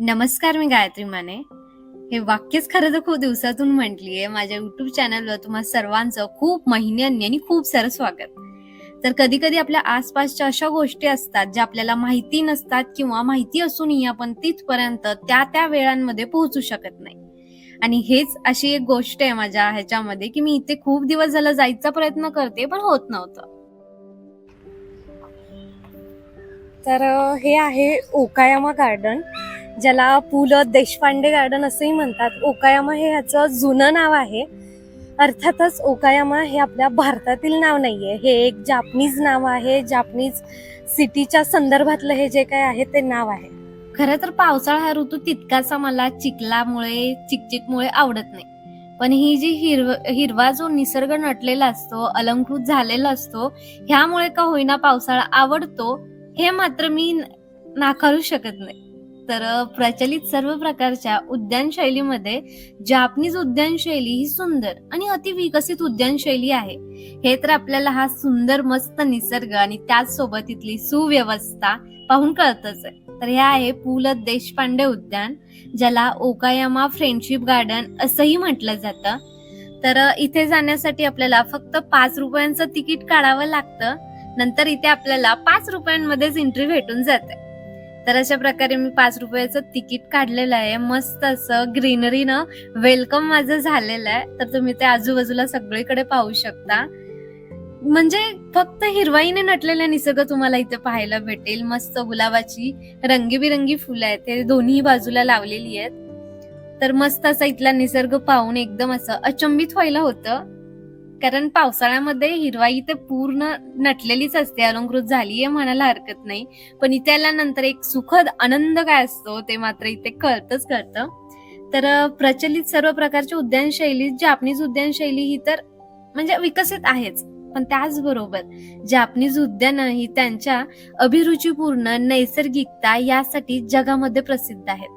नमस्कार मी गायत्री माने. हे वाक्यच खरं तर खूप दिवसातून म्हटलीये. माझ्या युट्यूब चॅनलवर तुम्हा सर्वांचं खूप महिन्यांनी आणि खूप सारं स्वागत. तर कधी कधी आपल्या आसपासच्या अशा गोष्टी असतात ज्या आपल्याला माहिती नसतात किंवा माहिती असूनही आपण तिथपर्यंत त्या त्या वेळांमध्ये पोहोचू शकत नाही. आणि हेच अशी एक गोष्ट आहे माझ्या ह्याच्यामध्ये की मी इथे खूप दिवस झाला जायचा प्रयत्न करते पण होत नव्हतं. तर हे आहे ओकायामा गार्डन ज्याला पु ल देशपांडे गार्डन असंही म्हणतात. ओकायामा हे ह्याचं जुनं नाव आहे. अर्थातच ओकायामा हे आपल्या भारतातील नाव नाहीये. हे एक जापनीज नाव आहे. जापनीज सिटीच्या संदर्भातलं हे जे काय आहे ते नाव आहे. खरं तर पावसाळा हा ऋतू तितकासा मला चिखलामुळे चिकचिकमुळे आवडत नाही. पण ही जी हिरव हिरवा जो निसर्ग नटलेला असतो अलंकृत झालेला असतो ह्यामुळे का होईना पावसाळा आवडतो हे मात्र मी नाकारू शकत नाही. तर प्रचलित सर्व प्रकारच्या उद्यान शैलीमध्ये जापनीज उद्यान शैली ही सुंदर आणि अति विकसित उद्यान शैली आहे. हे तर आपल्याला हा सुंदर मस्त निसर्ग आणि त्याचसोबत इथली सुव्यवस्था पाहून कळतच आहे. तर हे आहे पु ल देशपांडे उद्यान ज्याला ओकायामा फ्रेंडशिप गार्डन असंही म्हटलं जातं. तर इथे जाण्यासाठी आपल्याला फक्त पाच रुपयांचं तिकीट काढावं लागतं. नंतर इथे आपल्याला पाच रुपयांमध्येच एंट्री भेटून जाते. तर अशा प्रकारे मी पाच रुपयाचं तिकीट काढलेलं आहे. मस्त असं ग्रीनरीनं वेलकम माझं झालेलं आहे. तर तुम्ही ते आजूबाजूला सगळीकडे पाहू शकता. म्हणजे फक्त हिरवाईने नटलेला निसर्ग तुम्हाला इथे पाहायला भेटेल. मस्त गुलाबाची रंगीबिरंगी फुलं आहेत. ते दोन्ही बाजूला लावलेली आहेत. तर मस्त असा इथला निसर्ग पाहून एकदम असं अचंबित व्हायला होतं. कारण पावसाळ्यामध्ये हिरवाई ते पूर्ण नटलेलीच असते अलंकृत झालीये म्हणायला हरकत नाही. पण इथे आल्यानंतर एक सुखद आनंद काय असतो ते मात्र इथे कळतच कळतं. तर प्रचलित सर्व प्रकारच्या उद्यान शैली जापनीज उद्यान शैली ही तर म्हणजे विकसित आहेच. पण त्याचबरोबर जापनीज उद्यान ही त्यांच्या अभिरुचीपूर्ण नैसर्गिकता यासाठी जगामध्ये प्रसिद्ध आहेत.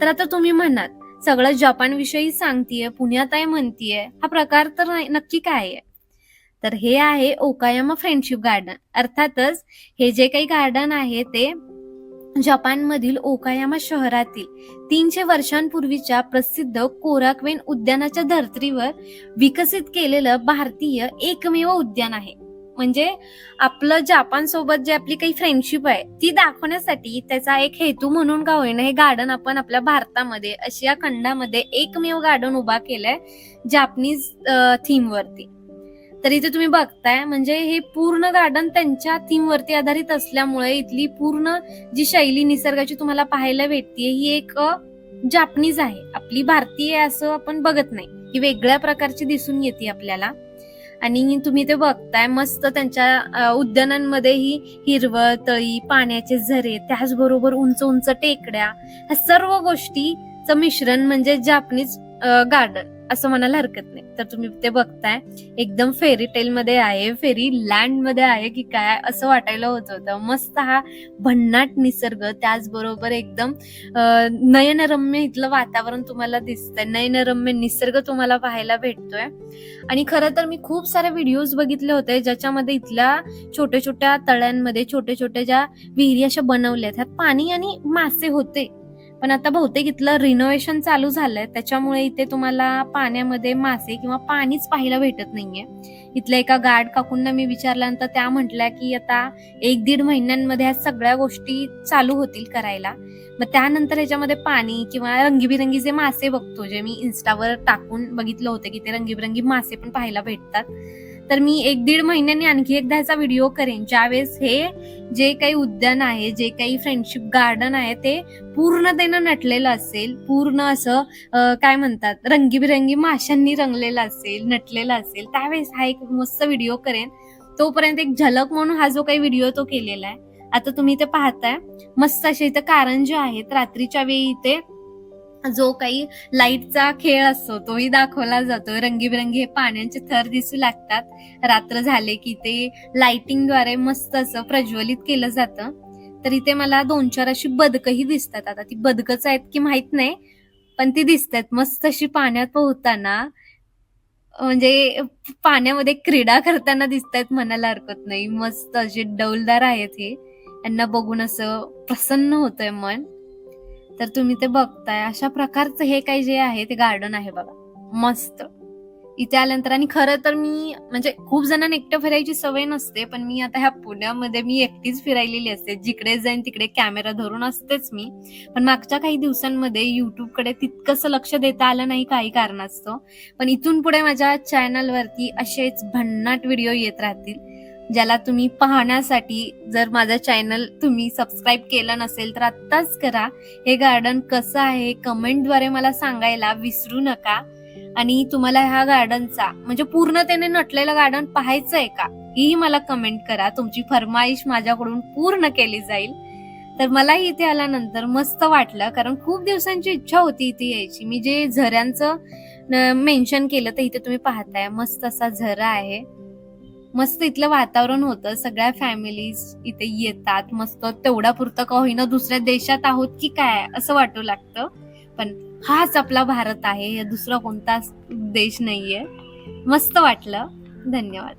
तर आता तुम्ही म्हणाल सगळं जपान विषयी सांगतीये पुण्यात आहे म्हणतीये हा प्रकार तर नक्की काय आहे? तर हे आहे ओकायामा फ्रेंडशिप गार्डन. अर्थातच हे जे काही गार्डन आहे ते जपानमधील ओकायामा शहरातील तीनशे वर्षांपूर्वीच्या प्रसिद्ध कोराक्वेन उद्यानाच्या धर्तीवर विकसित केलेलं भारतीय एकमेव उद्यान आहे. म्हणजे आपलं जपान सोबत जे आपली काही फ्रेंडशिप आहे ती दाखवण्यासाठी त्याचा एक हेतू म्हणून का होईना हे गार्डन आपण आपल्या भारतामध्ये आशिया खंडामध्ये एकमेव गार्डन उभा केलंय जापनीज थीमवरती तर इथे तुम्ही बघताय म्हणजे हे पूर्ण गार्डन त्यांच्या थीमवरती आधारित असल्यामुळे इथली पूर्ण जी शैली निसर्गाची तुम्हाला पाहायला भेटते ही एक जापनीज आहे. आपली भारतीय असं आपण बघत नाही. ही वेगळ्या प्रकारची दिसून येते आपल्याला. आणि तुम्ही ते बघताय मस्त त्यांच्या उद्यानांमध्येही हिरवळ तळी पाण्याचे झरे त्याचबरोबर उंच उंच टेकड्या ह्या सर्व गोष्टीचं मिश्रण म्हणजे जापनीज गार्डन. असं म्हणायला हरकत नाही. तर तुम्ही ते बघताय एकदम फेरी टेल मध्ये आहे फेरी लँडमध्ये आहे की काय असं वाटायला होत होतं. मस्त हा भन्नाट निसर्ग त्याचबरोबर एकदम नयनरम्य इथलं वातावरण तुम्हाला दिसतंय. नयनरम्य निसर्ग तुम्हाला पाहायला भेटतोय. आणि खरं तर मी खूप सारे व्हिडिओज बघितले होते ज्याच्यामध्ये इथल्या छोट्या छोट्या तळ्यांमध्ये छोट्या छोट्या ज्या विहिरी अशा बनवल्या त्यात पाणी आणि मासे होते. पण आता बहुतेक इथलं रिनोव्हेशन चालू झालंय. त्याच्यामुळे इथे तुम्हाला पाण्यामध्ये मासे किंवा पाणीच पाहायला भेटत नाहीये. इथल्या एका गार्ड काकूंना मी विचारल्यानंतर त्या म्हटल्या की आता एक दीड महिन्यांमध्ये ह्या सगळ्या गोष्टी चालू होतील करायला. मग त्यानंतर ह्याच्यामध्ये पाणी किंवा रंगीबिरंगी जे मासे बघतो जे मी इन्स्टावर टाकून बघितलं होतं की ते रंगीबिरंगी मासे पण पाहायला भेटतात. तर मी एक दीड महिन्यांनी आणखी एकदा ह्याचा व्हिडिओ करेन. ज्यावेळेस हे जे काही उद्यान आहे जे काही फ्रेंडशिप गार्डन आहे ते पूर्णतेनं नटलेलं असेल पूर्ण असं काय म्हणतात रंगीबिरंगी माशांनी रंगलेलं असेल नटलेलं असेल त्यावेळेस हा एक मस्त व्हिडिओ करेन. तोपर्यंत एक झलक म्हणून हा जो काही व्हिडिओ तो केलेला आहे. आता तुम्ही ते पाहताय मस्त असे इथे कारंजे आहेत. रात्रीच्या वेळी इथे जो काही लाईटचा खेळ असतो तोही दाखवला जातो. रंगीबिरंगी हे पाण्याचे थर दिसू लागतात. रात्र झाले की ते लाइटिंगद्वारे मस्त असं प्रज्वलित केलं जातं. तर इथे मला दोन चार अशी बदकही दिसतात. आता ती बदकच आहेत की माहीत नाही पण ती दिसतात. मस्त अशी पाण्यात पोहताना म्हणजे पाण्यामध्ये क्रीडा करताना दिसतात मनाला हरकत नाही. मस्त असे डौलदार आहेत हे. यांना बघून असं प्रसन्न होतंय मन. तर तुम्ही ते बघताय. अशा प्रकारचं हे काही जे आहे ते गार्डन आहे बघा. मस्त. इथे आल्यानंतर आणि खरं तर मी म्हणजे खूप जणांना एकटं फिरायची सवय नसते पण मी आता ह्या पुण्यामध्ये मी एकटीच फिरायलेली असते. जिकडे जाईन तिकडे कॅमेरा धरून असतेच मी. पण मागच्या काही दिवसांमध्ये युट्यूबकडे तितकंसं लक्ष देता आलं नाही काही कारणास्तव. पण इथून पुढे माझ्या चॅनलवरती असेच भन्नाट व्हिडिओ येत राहतील. ज्याला तुम्ही पाहण्यासाठी जर माझं चॅनल तुम्ही सबस्क्राईब केलं नसेल तर आत्ताच करा. हे गार्डन कसं आहे कमेंटद्वारे मला सांगायला विसरू नका. आणि तुम्हाला ह्या गार्डनचा म्हणजे पूर्णतेने नटलेलं गार्डन पाहायचं आहे का? ही मला कमेंट करा. तुमची फरमाईश माझ्याकडून पूर्ण केली जाईल. तर मलाही इथे आल्यानंतर मस्त वाटलं कारण खूप दिवसांची इच्छा होती इथे यायची. मी जे झऱ्यांचं मेन्शन केलं तर इथे तुम्ही पाहताय. मस्त असा झरा आहे. मस्त इथलं वातावरण होतं. सगळ्या फॅमिलीज इथे येतात. मस्त तेवढा पुरतं का होईना दुसऱ्या देशात आहोत की काय? असं वाटू लागतं. पण हाच आपला भारत आहे. दुसरा कोणताच देश नाहीये. मस्त वाटलं. धन्यवाद.